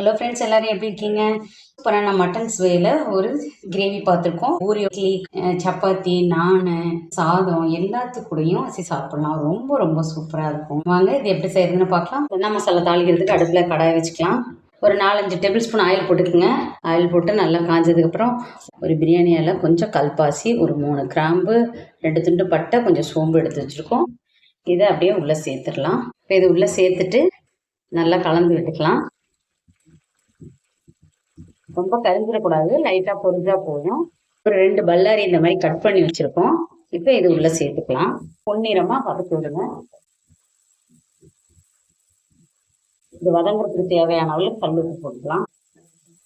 Hello friends எல்லாரும் எப்படி இருக்கீங்க? இப்போ நான் மட்டன் சுவையில் ஒரு கிரேவி பார்த்துருக்கோம். பூரி இட்லி சப்பாத்தி நான் சாதம் எல்லாத்துக்கூடையும் வச்சு சாப்பிட்லாம். ரொம்ப ரொம்ப சூப்பராக இருக்கும். வாங்க இது எப்படி செய்யறதுன்னு பார்க்கலாம். என்ன மசாலா தாளிக்கிறதுக்கு அடுப்பில் கடாய் வச்சுக்கலாம். ஒரு நாலஞ்சு டேபிள் ஸ்பூன் ஆயில் போட்டுக்கோங்க. ஆயில் போட்டு நல்லா காஞ்சதுக்கப்புறம் ஒரு பிரியாணி இலை கொஞ்சம் கல்பாசி ஒரு மூணு கிராம்பு ரெண்டு துண்டு பட்டை கொஞ்சம் சோம்பு எடுத்து வச்சுருக்கோம். இதை அப்படியே உள்ளே சேர்த்துடலாம். இப்போ இது உள்ளே சேர்த்துட்டு நல்லா கலந்து விட்டுக்கலாம். ரொம்ப கரிஞ்சிடக்கூடாது லைட்டாக பொரிஞ்சா போதும். ஒரு ரெண்டு பல்லாரி இந்த மாதிரி கட் பண்ணி வச்சுருக்கோம். இப்போ இது உள்ளே சேர்த்துக்கலாம். பொன்னிறமாக வதக்கி விடுங்க. இது வதங்குறதுக்கு தேவையான அளவு கல்லுக்கு போட்டுக்கலாம்.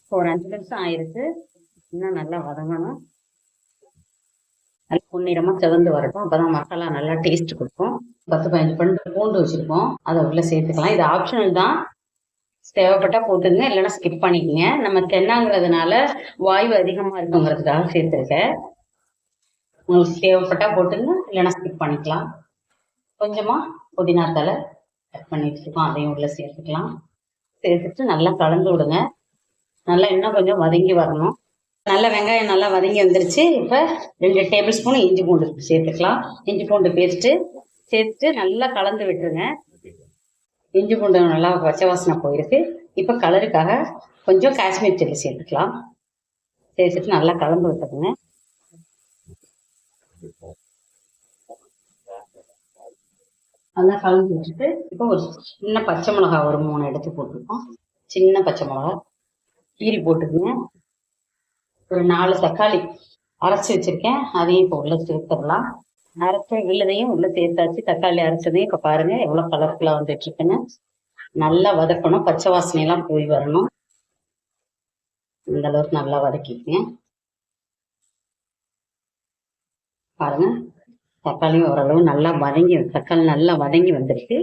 இப்போ ஒரு அஞ்சு நிமிஷம் ஆயிருக்கு. இன்னும் நல்லா வதங்கணும். நல்லா பொன்னிறமாக சிவந்து வரட்டும். அப்பதான் மசாலா நல்லா டேஸ்ட் கொடுக்கும். பத்து பதினஞ்சு பண்டு பூண்டு வச்சுருக்கோம். அதை உள்ளே சேர்த்துக்கலாம். இது ஆப்ஷனல் தான். தேவைப்பட்டா போட்டுங்க இல்லைன்னா ஸ்கிப் பண்ணிக்கங்க. நம்ம தென்னாங்கிறதுனால வாயு அதிகமாக இருக்குங்கிறதுக்காக சேர்த்துருக்கேன். உங்களுக்கு தேவைப்பட்டா போட்டுங்க இல்லைன்னா ஸ்கிப் பண்ணிக்கலாம். கொஞ்சமாக புதினா தலை கட் பண்ணி இருக்கோம் அதையும் உள்ள சேர்த்துக்கலாம். சேர்த்துட்டு நல்லா கலந்து விடுங்க. நல்லா இன்னும் கொஞ்சம் வதங்கி வரணும். நல்ல வெங்காயம் நல்லா வதங்கி வந்துருச்சு. இப்போ ரெண்டு டேபிள் ஸ்பூன் இஞ்சி பூண்டு சேர்த்துக்கலாம். இஞ்சி பூண்டு பேஸ்ட்டு சேர்த்துட்டு நல்லா கலந்து விட்டுருங்க. இஞ்சி பூண்டு நல்லா பச்சை வாசனை போயிருக்கு. இப்போ கலருக்காக கொஞ்சம் காஷ்மீர் சில்லி சேர்த்துக்கலாம். சேர்த்துட்டு நல்லா கலந்து விட்டுருங்க நல்லா கலந்து வச்சுட்டு இப்போ ஒரு சின்ன பச்சை மிளகா ஒரு மூணு எடுத்து போட்டுருக்கோம். சின்ன பச்சை மிளகா கீரி போட்டுக்குங்க. ஒரு நாலு தக்காளி அரைச்சி வச்சிருக்கேன். அதையும் இப்போ உள்ள சேர்த்துடலாம். அரைச்ச விழுதையும் உள்ள சேர்த்தாச்சு. தக்காளி அரைச்சதையும் இப்போ பாருங்க எவ்வளோ கலர்ஃபுல்லாக வந்துட்டு இருக்குன்னு நல்லா வதக்கணும். பச்சை வாசனையெல்லாம் போய் வரணும். இந்த அளவுக்கு நல்லா வதக்கிக்கங்க. பாருங்க தக்காளியும் ஓரளவு நல்லா வதங்கி தக்காளி நல்லா வதங்கி வந்துருக்கு.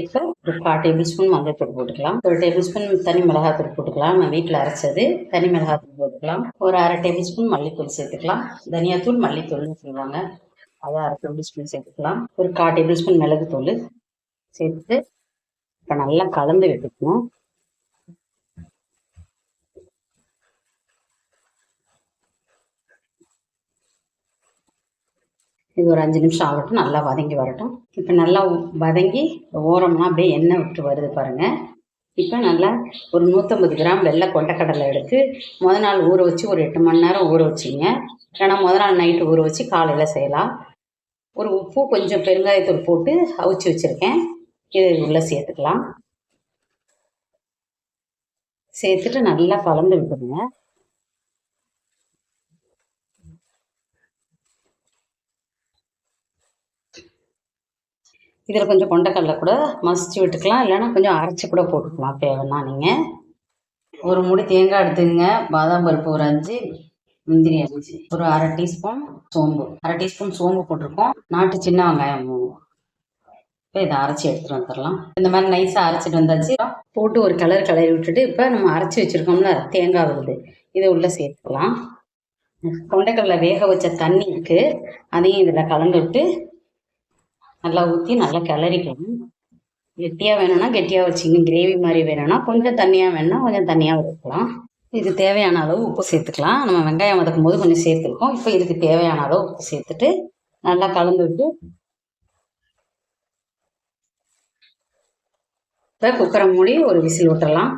இப்போ ஒரு கால் டேபிள் ஸ்பூன் மஞ்சள்தூள் போட்டுக்கலாம். ஒரு டேபிள் ஸ்பூன் தனி மிளகாத்தூள் போட்டுக்கலாம். நான் வீட்டில் அரைச்சது தனி மிளகாத்தூள் போட்டுக்கலாம். ஒரு அரை டேபிள் ஸ்பூன் மல்லித்தூள் சேர்த்துக்கலாம். தனியாத்தூள் மல்லித்தூள்னு சொல்லுவாங்க. அதை அரை டேபிள் ஸ்பூன் சேர்த்துக்கலாம் ஒரு கால் டேபிள் ஸ்பூன் மிளகுத்தூள் சேர்த்து இப்போ நல்லா கலந்து விட்டுக்கணும் இது ஒரு அஞ்சு நிமிஷம் ஆகட்டும் நல்லா வதங்கி வரட்டும். இப்போ நல்லா வதங்கி ஓரம்லாம் அப்படியே எண்ணெய் விட்டு வருது பாருங்கள் இப்போ நல்லா ஒரு நூற்றம்பது கிராம் வெள்ளை கொண்டக்கடலை எடுத்து முத நாள் ஊற வச்சு ஒரு எட்டு மணி நேரம் ஊற வச்சிங்க. ஏன்னா முத நாள் நைட்டு ஊற வச்சு காலையில் செய்யலாம். ஒரு உப்பு கொஞ்சம் பெருங்காயத்தூள் போட்டு அவிச்சு வச்சுருக்கேன். இது உள்ளே சேர்த்துக்கலாம். சேர்த்துட்டு நல்லா கலந்து விட்டுருங்க இதில் கொஞ்சம் கொண்டக்கடலை கூட மசிச்சு விட்டுக்கலாம். இல்லைன்னா கொஞ்சம் அரைச்சி கூட போட்டுக்கலாம். தேவைன்னா நீங்கள் ஒரு முடி தேங்காய் எடுத்துங்க பாதாம் பருப்பு ஒரு அஞ்சு முந்திரி அஞ்சு ஒரு அரை டீஸ்பூன் சோம்பு. அரை டீஸ்பூன் சோம்பு போட்டிருக்கோம். நாட்டு சின்ன வெங்காயம். இப்போ இதை அரைச்சி எடுத்துகிட்டு வந்துடலாம். இந்த மாதிரி நைஸாக அரைச்சிட்டு வந்தாச்சு. போட்டு ஒரு கலர் கலரி விட்டுட்டு இப்போ நம்ம அரைச்சி வச்சுருக்கோம்ல தேங்காய் வருது இதை உள்ளே சேர்த்துக்கலாம். கொண்டைக்கடலை வேக வச்ச தண்ணி இருக்குது அதையும் இதில் கலந்து விட்டு நல்லா ஊற்றி நல்லா கிளறிக்கணும். கெட்டியாக வேணும்னா கெட்டியாக வச்சுக்கணும் கிரேவி மாதிரி வேணும்னா கொஞ்சம் தண்ணியாக வேணும்னா கொஞ்சம் தண்ணியாக வச்சுக்கலாம் இது தேவையான அளவு உப்பு சேர்த்துக்கலாம். நம்ம வெங்காயம் வதக்கும் போது கொஞ்சம் சேர்த்துருக்கோம். இப்போ இதுக்கு தேவையான அளவு உப்பு சேர்த்துட்டு நல்லா கலந்து விட்டு இப்போ குக்கரை மூடி ஒரு விசில் விட்டுறலாம்.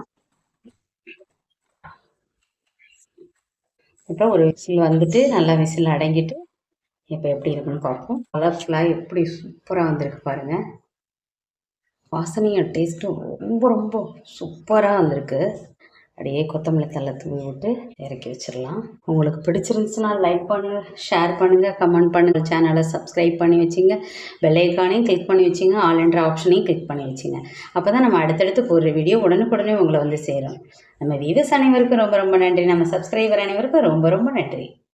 இப்போ ஒரு விசில் வந்துட்டு நல்லா விசில் அடங்கிட்டு இப்போ எப்படி இருக்குன்னு பார்ப்போம். கலர்ஃபுல்லாக எப்படி சூப்பராக வந்திருக்கு பாருங்கள் வாசனையும் டேஸ்ட்டும் ரொம்ப ரொம்ப சூப்பராக வந்திருக்கு. அப்படியே கொத்தமல்லி தலை தூவி விட்டு இறக்கி வச்சிடலாம். உங்களுக்கு பிடிச்சிருந்துச்சுன்னா லைக் பண்ணுங்கள் ஷேர் பண்ணுங்கள் கமெண்ட் பண்ணுங்கள் சேனலை சப்ஸ்கிரைப் பண்ணி வச்சுங்க. பெல்லைக்கானையும் கிளிக் பண்ணி வச்சுங்க. ஆல் என்ற ஆப்ஷனையும் கிளிக் பண்ணி வச்சுங்க. அப்போ தான் நம்ம அடுத்தடுத்து போடுற வீடியோ உடனுக்குடனே உங்களை வந்து சேரும். நம்ம வீவஸ் அனைவருக்கும் ரொம்ப ரொம்ப நன்றி. நம்ம சப்ஸ்கிரைபர் அனைவருக்கும் ரொம்ப ரொம்ப நன்றி.